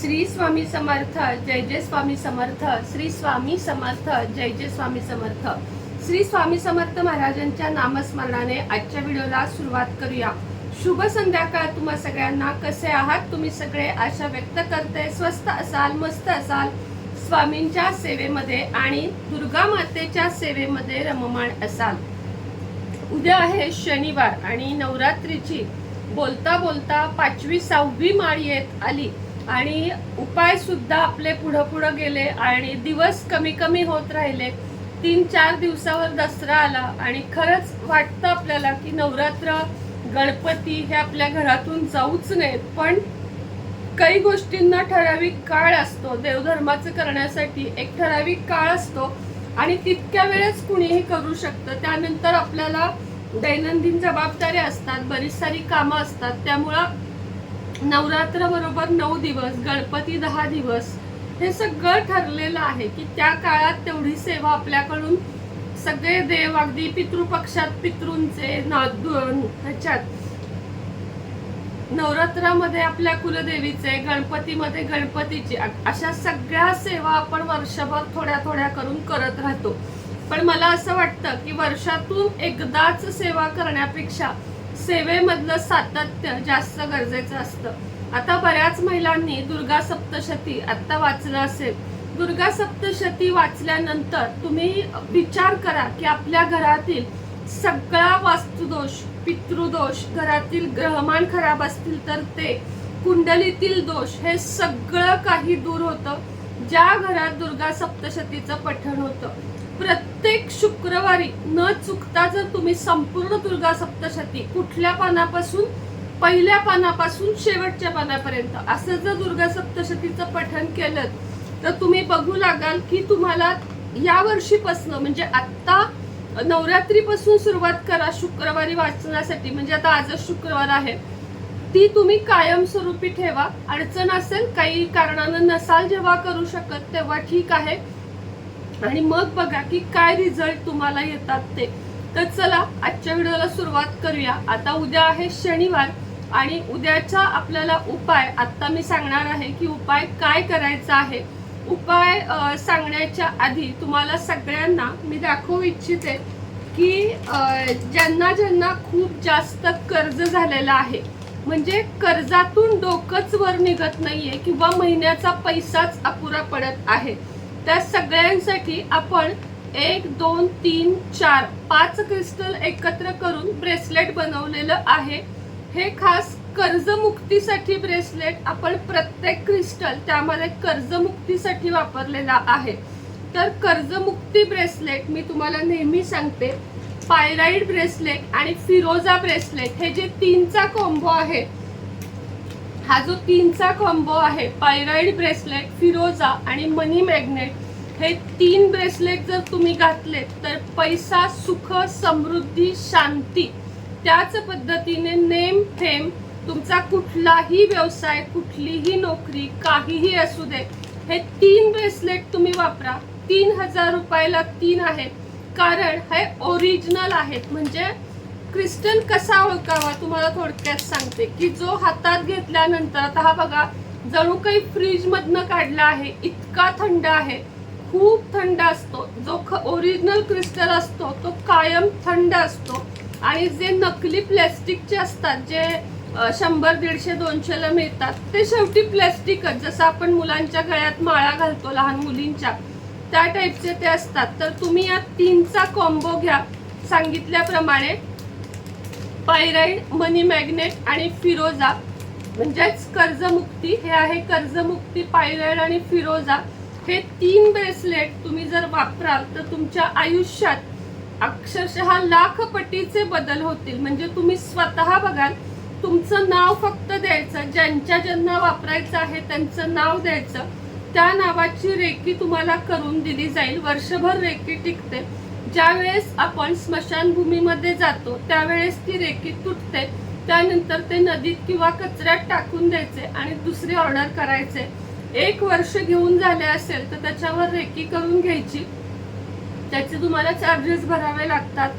श्री स्वामी समर्थ जय जय स्वामी समर्थ श्री स्वामी समर्थ जय जय स्वामी समर्थ. श्री स्वामी समर्थ महाराजांच्या नामस्मरणाने आजच्या व्हिडिओला सुरुवात करूया. शुभ संध्याकाळ तुम्हा सगळ्यांना. कसे आहात तुम्ही सगळे? आशा व्यक्त करते. स्वस्त असाल मस्त असाल. स्वामींच्या सेवेमध्ये आणि दुर्गा मातेच्या सेवेमध्ये रममाण असाल. उद्या आहे शनिवार आणि नवरात्रीची. बोलता बोलता पाचवी सहावी माळ येत आली. आणि उपाय सुद्धा आपले पुढं पुढं गेले आणि दिवस कमी कमी होत राहिले. तीन चार दिवसावर दसरा आला आणि खरंच वाटतं आपल्याला की नवरात्र गणपती हे आपल्या घरातून जाऊच नयेत. पण काही गोष्टींना ठराविक काळ असतो. देवधर्माचं करण्यासाठी एक ठराविक काळ असतो आणि तितक्या वेळेस कुणीही करू शकतं. त्यानंतर आपल्याला दैनंदिन जबाबदाऱ्या असतात बरीच सारी कामं असतात. त्यामुळं नवरात्र बरोबर नऊ दिवस गणपती दहा दिवस हे सगळं ठरलेलं आहे की त्या काळात तेवढी सेवा आपल्याकडून सगळे देव अगदी पितृपक्षात पितृंचे ह्याच्यात नवरात्रामध्ये आपल्या कुलदेवीचे गणपतीमध्ये गणपतीचे अशा सगळ्या सेवा आपण वर्षभर थोड्या थोड्या करून करत राहतो. पण मला असं वाटतं की वर्षातून एकदाच सेवा करण्यापेक्षा सेवेमधलं सातत्य जास्त गरजेचं असतं. आता बऱ्याच महिलांनी दुर्गा सप्तशती आता वाचलं असेल. दुर्गा सप्तशती वाचल्यानंतर तुम्ही विचार करा की आपल्या घरातील सगळा वास्तुदोष पितृदोष घरातील ग्रहमान खराब असतील तर ते कुंडलीतील दोष हे सगळं काही दूर होतं. ज्या घरात दुर्गा सप्तशतीचं पठण होतं. प्रत्येक शुक्रवारी न चुकता जर तुम्ही संपूर्ण दुर्गा सप्तशती कुठल्या पानापासून पहिल्या पानापासून शेवटच्या पानापर्यंत असं जर दुर्गा सप्तशतीचं पठण केलं तर तुम्ही बघू लागाल की तुम्हाला या वर्षीपासनं म्हणजे आत्ता नवरात्रीपासून सुरुवात करा शुक्रवारी वाचण्यासाठी म्हणजे आता आजच शुक्रवार आहे ती तुम्ही कायमस्वरूपी ठेवा. अडचण असेल काही कारणानं नसाल जेव्हा करू शकत तेव्हा ठीक आहे. आणि मग बघा की काय रिझल्ट तुम्हाला येतात ते. तर चला आजच्या व्हिडिओला सुरुवात करूया. आता उद्या आहे शनिवार आणि उद्याचा आपल्याला उपाय आत्ता मी सांगणार आहे की उपाय काय करायचा आहे. उपाय सांगण्याच्या आधी तुम्हाला सगळ्यांना मी दाखवू इच्छिते की ज्यांना ज्यांना खूप जास्त कर्ज झालेलं आहे. म्हणजे कर्जातून डोकंच वर निघत नाहीये किंवा महिन्याचा पैसाच अपुरा पडत आहे. त्या सगळ्यांसाठी आपण एक दोन तीन चार पाच क्रिस्टल एकत्र करून ब्रेसलेट बनवलेलं आहे. हे खास कर्जमुक्तीसाठी ब्रेसलेट आपण प्रत्येक क्रिस्टल त्यामध्ये कर्जमुक्तीसाठी वापरलेला आहे. तर कर्जमुक्ती ब्रेसलेट मी तुम्हाला नेहमी सांगते. पायराईड ब्रेसलेट आणि फिरोजा ब्रेसलेट हे जे तीनचा कॉम्बो आहे हा जो तीनचा कॉम्बो आहे पायराईड ब्रेसलेट फिरोजा आणि मनी मॅग्नेट हे तीन ब्रेसलेट जर तुम्ही घातले तर पैसा सुख समृद्धी शांती त्याच पद्धतीने नेम फेम तुमचा कुठलाही व्यवसाय कुठलीही नोकरी काहीही असू दे हे तीन ब्रेसलेट तुम्ही वापरा. तीन हजार रुपयाला तीन आहेत. कारण हे ओरिजिनल आहेत. म्हणजे क्रिस्टल कसा ओळखावा तुम्हाला थोडक्यात सांगते की जो हातात घेतल्यानंतर आता हा बघा जणू काही फ्रीजमधनं काढला आहे इतका थंड आहे खूप थंड असतो. जो ओरिजिनल क्रिस्टल असतो तो कायम थंड असतो. आणि जे नकली प्लॅस्टिकचे असतात जे शंभर दीडशे दोनशेला मिळतात ते शेवटी प्लॅस्टिकच. जसं आपण मुलांच्या गळ्यात माळा घालतो लहान मुलींच्या त्या टाईपचे ते असतात. तर तुम्ही या तीनचा कॉम्बो घ्या. सांगितल्याप्रमाणे पायराईड मनी मॅग्नेट आणि फिरोजा म्हणजेच कर्जमुक्ती हे आहे कर्जमुक्ती पायराईड आणि फिरोजा. हे तीन ब्रेसलेट तुम्ही जर वापराल तर तुमच्या आयुष्यात अक्षरशः लाख पटीचे बदल होतील. म्हणजे तुम्ही स्वतः बघाल तुमचं नाव फक्त द्यायचं ज्यांच्या ज्यांना वापरायचं आहे त्यांचं नाव द्यायचं त्या नावाची रेकी तुम्हाला करून दिली जाईल. वर्षभर रेकी टिकते. ज्या वेळेस आपण स्मशानभूमीमध्ये जातो त्यावेळेस ती रेखी तुटते त्यानंतर ते नदीत किंवा कचऱ्यात टाकून द्यायचे आणि दुसरी ऑर्डर करायचे. एक वर्ष घेऊन झाले असेल तर त्याच्यावर रेकी करून घ्यायची. त्याचे तुम्हाला चार्जेस भरावे लागतात.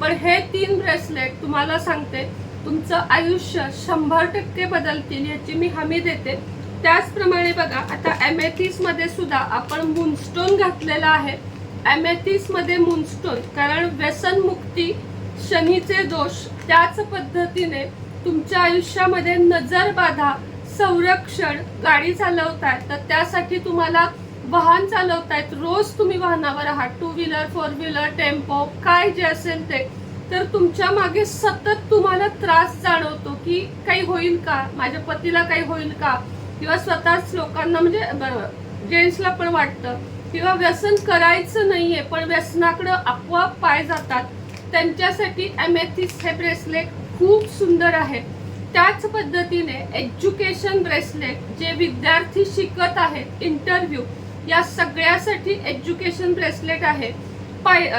पण हे तीन ब्रेसलेट तुम्हाला सांगते तुमचं आयुष्य शंभर टक्के बदलतील याची मी हमी देते. त्याचप्रमाणे बघा आता अमेथिसमध्ये सुद्धा आपण मुनस्टोन घातलेला आहे. अमेथिसमध्ये मूनस्टोन कारण व्यसनमुक्ती शनीचे दोष त्याच पद्धतीने तुमच्या आयुष्यामध्ये नजर बाधा संरक्षण गाडी चालवताय तर त्यासाठी तुम्हाला वाहन चालवतायत. रोज तुम्ही वाहनावर आहात two wheeler four wheeler tempo काय जे असेल ते. तर तुमच्या मागे सतत तुम्हाला त्रास जाणवतो की काही होईल का? माझ्या पतीला काही होईल का? किंवा स्वतःच लोकांना म्हणजे जेंट्सला पण वाटतं. किंवा व्यसन करायचं नाही आहे पण व्यसनाकडं आपोआप पाय जातात. त्यांच्यासाठी अमेथिस हे ब्रेसलेट खूप सुंदर आहे. त्याच पद्धतीने एज्युकेशन ब्रेसलेट जे विद्यार्थी शिकत आहेत इंटरव्ह्यू या सगळ्यासाठी एज्युकेशन ब्रेसलेट आहे. पाय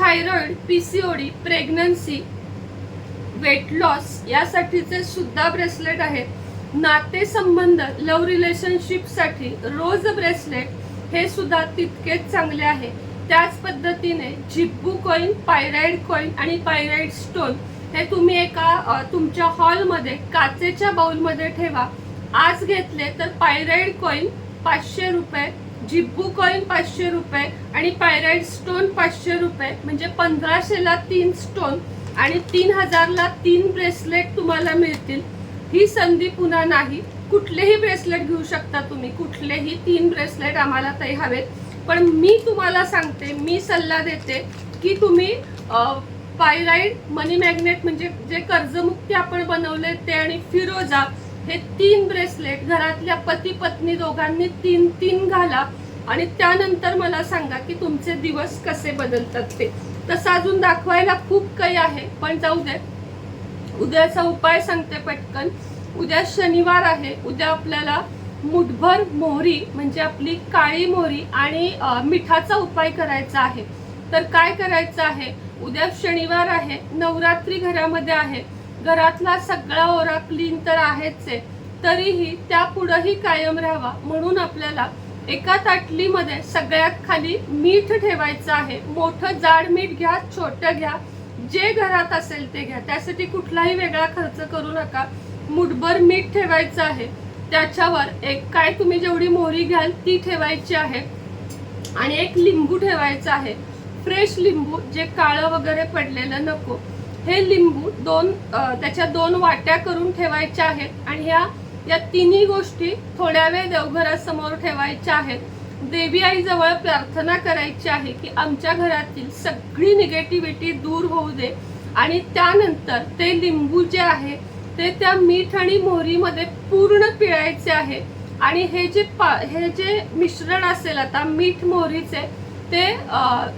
थायरॉइड डी प्रेग्नन्सी वेट लॉस यासाठीचे सुद्धा ब्रेसलेट आहेत. नातेसंबंध लव्ह रिलेशनशिपसाठी रोज ब्रेसलेट हे सुद्धा तितकेच चांगले आहे. त्याच पद्धतीने जिब्बू कॉईन पायराईड कॉईन आणि पायराईड स्टोन हे तुम्ही एका तुमच्या हॉलमध्ये काचेच्या बाउलमध्ये ठेवा. आज घेतले तर पायराईड कॉईन पाचशे रुपये जिब्बू कॉईन पाचशे रुपये आणि पायराईड स्टोन पाचशे रुपये म्हणजे पंधराशेला तीन स्टोन आणि तीन हजारला तीन ब्रेसलेट तुम्हाला मिळतील. ही संधी पुन्हा नाही. कुठलेही ब्रेसलेट घेऊ शकता तुम्ही. कुठलेही तीन ब्रेसलेट आम्हाला ते हवेत. पण मी तुम्हाला सांगते मी सल्ला देते की तुम्ही पायराईड मनी मॅग्नेट म्हणजे जे कर्जमुक्ती आपण बनवले ते आणि फिरोजा हे तीन ब्रेसलेट घरातल्या पती पत्नी दोघांनी तीन तीन घाला आणि त्यानंतर मला सांगा की तुमचे दिवस कसे बदलतात ते. तसं अजून दाखवायला खूप काही आहे पण जाऊ दे. उद्याचा उपाय सांगते पटकन. उद्या शनिवार आहे. उद्या आपल्याला मुठभर मोहरी म्हणजे आपली काळी मोहरी आणि मिठाचा उपाय करायचा आहे. तर काय करायचं आहे? उद्या शनिवार आहे. नवरात्री घरामध्ये आहे. घरातला सगळा ओरा क्लीन तर आहेच आहे. तरीही त्या पुढंही कायम राहावा. म्हणून आपल्याला एका ताटलीमध्ये सगळ्यात खाली मीठ ठेवायचं आहे. मोठं जाड मीठ घ्या छोटं घ्या. जे घरात असेल ते घ्या. त्यासाठी कुठलाही वेगळा खर्च करू नका. मुठभर मीठ ठेवायचं आहे. त्याच्यावर एक काय तुम्ही जेवढी मोहरी घ्याल ती ठेवायची आहे. आणि एक लिंबू ठेवायचं आहे. फ्रेश लिंबू जे काळं वगैरे पडलेलं नको. हे लिंबू दोन त्याच्या दोन वाट्या करून ठेवायच्या आहेत. आणि ह्या या तिन्ही गोष्टी थोड्या वेळ देवघरासमोर ठेवायच्या आहेत. देवी आईजवळ प्रार्थना करायची आहे की आमच्या घरातील सगळी निगेटिव्हिटी दूर होऊ दे. आणि त्यानंतर ते लिंबू जे आहे ते त्या मीठ आणि मोहरीमध्ये पूर्ण पिळायचे आहे. आणि हे जे पा हे जे मिश्रण असेल आता मीठ मोहरीचे ते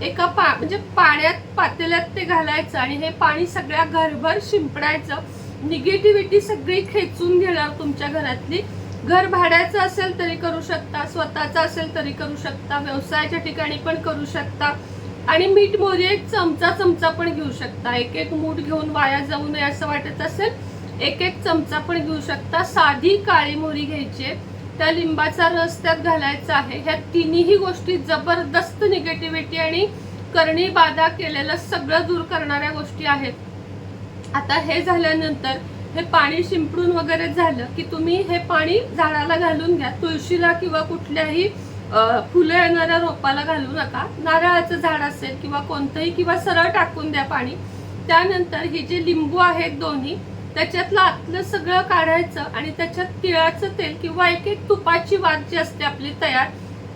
एका पा म्हणजे पाण्यात पातेल्यात ते घालायचं आणि हे पाणी सगळ्या घरभर शिंपडायचं. निगेटिव्हिटी सगळी खेचून घेणार तुमच्या घरातली. घर भाड्याचं असेल तरी करू शकता स्वतःचं असेल तरी करू शकता व्यवसायाच्या ठिकाणी पण करू शकता. आणि मीठ मोहरी एक चमचा चमचा पण घेऊ शकता. एक एक मूठ घेऊन वाया जाऊ नये असं वाटत असेल एक एक चमचा पण घेऊ शकता. साधी काळी मोहरी घ्यायची आहे. त्या लिंबाचा रस त्यात घालायचा आहे. ह्या तिन्ही गोष्टी जबरदस्त निगेटिव्हिटी आणि करणी बाधा केलेलं सगळं दूर करणाऱ्या गोष्टी आहेत. आता हे झाल्यानंतर हे पाणी शिंपडून वगैरे झालं की तुम्ही हे पाणी झाडाला घालून घ्या. तुळशीला किंवा कुठल्याही फुलं येणाऱ्या रोपाला घालू नका. नारळाचं झाड असेल किंवा कोणतंही किंवा सरळ टाकून द्या पाणी. त्यानंतर ही जे लिंबू आहेत दोन्ही त्याच्यातलं आतलं सगळं काढायचं आणि त्याच्यात तिळाचं तेल किंवा एक एक तुपाची वात जी असते आपली तयार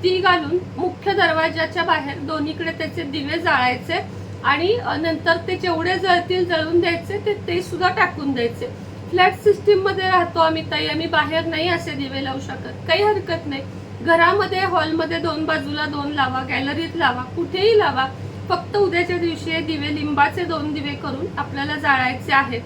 ती घालून मुख्य दरवाजाच्या बाहेर दोन्हीकडे त्याचे दिवे जाळायचे आणि नंतर ते जेवढे जळतील जळून द्यायचे ते ते सुद्धा टाकून द्यायचे. फ्लॅट सिस्टीममध्ये राहतो आम्ही ताई आम्ही बाहेर नाही असे दिवे लावू शकत. काही हरकत नाही. घरामध्ये हॉलमध्ये दोन बाजूला दोन लावा गॅलरीत लावा कुठेही लावा. फक्त उद्याच्या दिवशी हे दिवे लिंबाचे दोन दिवे करून आपल्याला जाळायचे आहेत.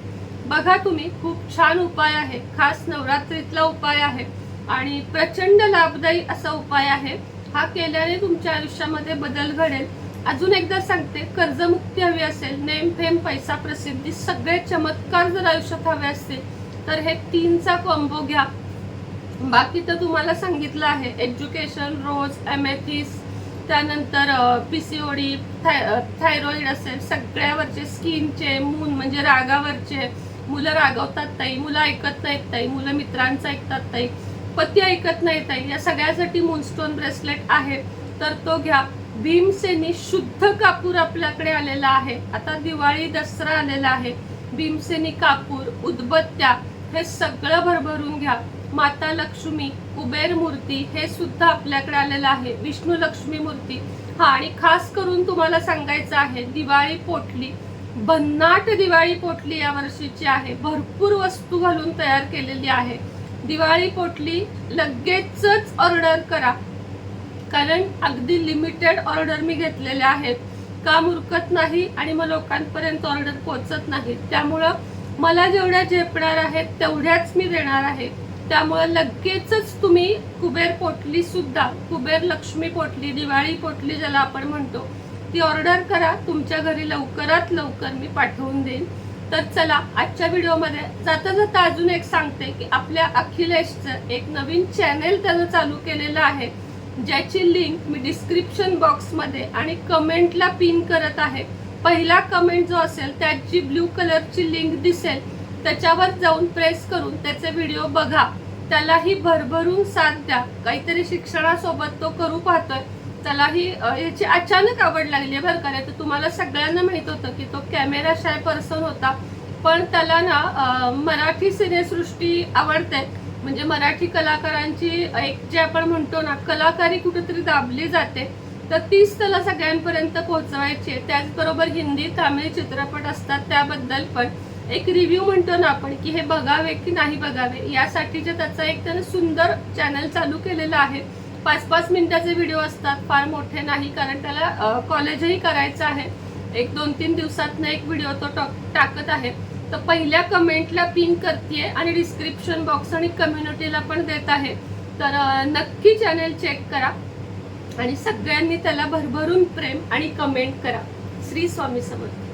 बघा तुम्ही खूप छान उपाय आहे. खास नवरात्रीतला उपाय आहे. आणि प्रचंड लाभदायी असा उपाय आहे. हा केल्याने तुमच्या आयुष्यामध्ये बदल घडेल. अजून एकदा सांगते कर्जमुक्ती हवी असेल नेमफेम पैसा प्रसिद्धी सगळे चमत्कार जर आयुष्यात हवे असतील तर हे तीनचा कॉम्बो घ्या. बाकी तर तुम्हाला सांगितलं आहे एज्युकेशन रोज एमेथिस त्यानंतर पी सी ओडी थाय थायरॉईड असेल सगळ्यावरचे स्किनचे मून म्हणजे रागावरचे मुलं रागवतात ताई मुलं ऐकत नाहीत ताई मुलं मित्रांचं ऐकतात ताई पती ऐकत नाही ताई या सगळ्यासाठी मूनस्टोन ब्रेसलेट आहे तर तो घ्या. भीमसेनी शुद्ध कापूर आपल्याकडे आलेला आहे. आता दिवाळी दसरा आलेला आहे. भीमसेनी कापूर उदबत्त्या हे सगळं भरभरून घ्या. माता लक्ष्मी कुबेर मूर्ती हे सुद्धा आपल्याकडे आलेलं आहे. विष्णू लक्ष्मी मूर्ती. हा आणि खास करून तुम्हाला सांगायचं आहे दिवाळी पोटली भन्नाट दिवाळी पोटली या वर्षीची आहे. भरपूर वस्तू घालून तयार केलेली आहे. दिवाळी पोटली लगेचच ऑर्डर करा. कारण अगदी लिमिटेड ऑर्डर मी घेतलेल्या आहेत. काम उरकत नाही आणि मग लोकांपर्यंत ऑर्डर पोचत नाही. त्यामुळं मला जेवढ्या झेपणार आहेत तेवढ्याच मी देणार आहे. त्यामुळं लगेचच तुम्ही कुबेर पोटली सुद्धा कुबेर लक्ष्मी पोटली दिवाळी पोटली ज्याला आपण म्हणतो ती ऑर्डर करा तुमच्या घरी लवकरात लवकर मी पाठवून देईन. तर चला आजच्या व्हिडिओमध्ये जाता जाता अजून एक सांगते की आपल्या अखिलेशचं एक नवीन चॅनेल त्यानं चालू केलेलं आहे ज्याची लिंक मी डिस्क्रिप्शन बॉक्समध्ये आणि कमेंटला पिन करत आहे. पहिला कमेंट जो असेल त्याची ब्ल्यू कलरची लिंक दिसेल त्याच्यावर जाऊन प्रेस करून त्याचे व्हिडिओ बघा. त्यालाही भरभरून साथ द्या. काहीतरी शिक्षणासोबत तो करू पाहतोय. त्यालाही याची अचानक आवड लागली आहे बरं का. तर तुम्हाला सगळ्यांना माहीत होतं की तो कॅमेरा शाय पर्सन होता. पण त्याला ना मराठी सिनेसृष्टी आवडते. म्हणजे मराठी कलाकारांची एक जे आपण म्हणतो ना कलाकारी कुठेतरी दाबली जाते. तर तीच त्याला सगळ्यांपर्यंत पोहोचवायची आहे. त्याचबरोबर हिंदी तामिळ चित्रपट असतात त्याबद्दल पण. एक रिव्ह्यू म्हणतो ना आपण की हे बघावे की नाही बघावे यासाठीचे त्याचा एक त्यानं सुंदर चॅनल चालू केलेलं आहे. पाच पाच मिनिटाचे व्हिडिओ असतात फार मोठे नाही कारण त्याला कॉलेजही करायचं आहे. एक दोन तीन दिवसातनं एक व्हिडिओ तो टाक- टाकत आहे. तर पहिल्या कमेंटला पिन करते आणि डिस्क्रिप्शन बॉक्स आणि कम्युनिटीला पण देत आहे. तर नक्की चॅनल चेक करा आणि सगळ्यांनी त्याला भरभरून प्रेम आणि कमेंट करा. श्री स्वामी समर्थ.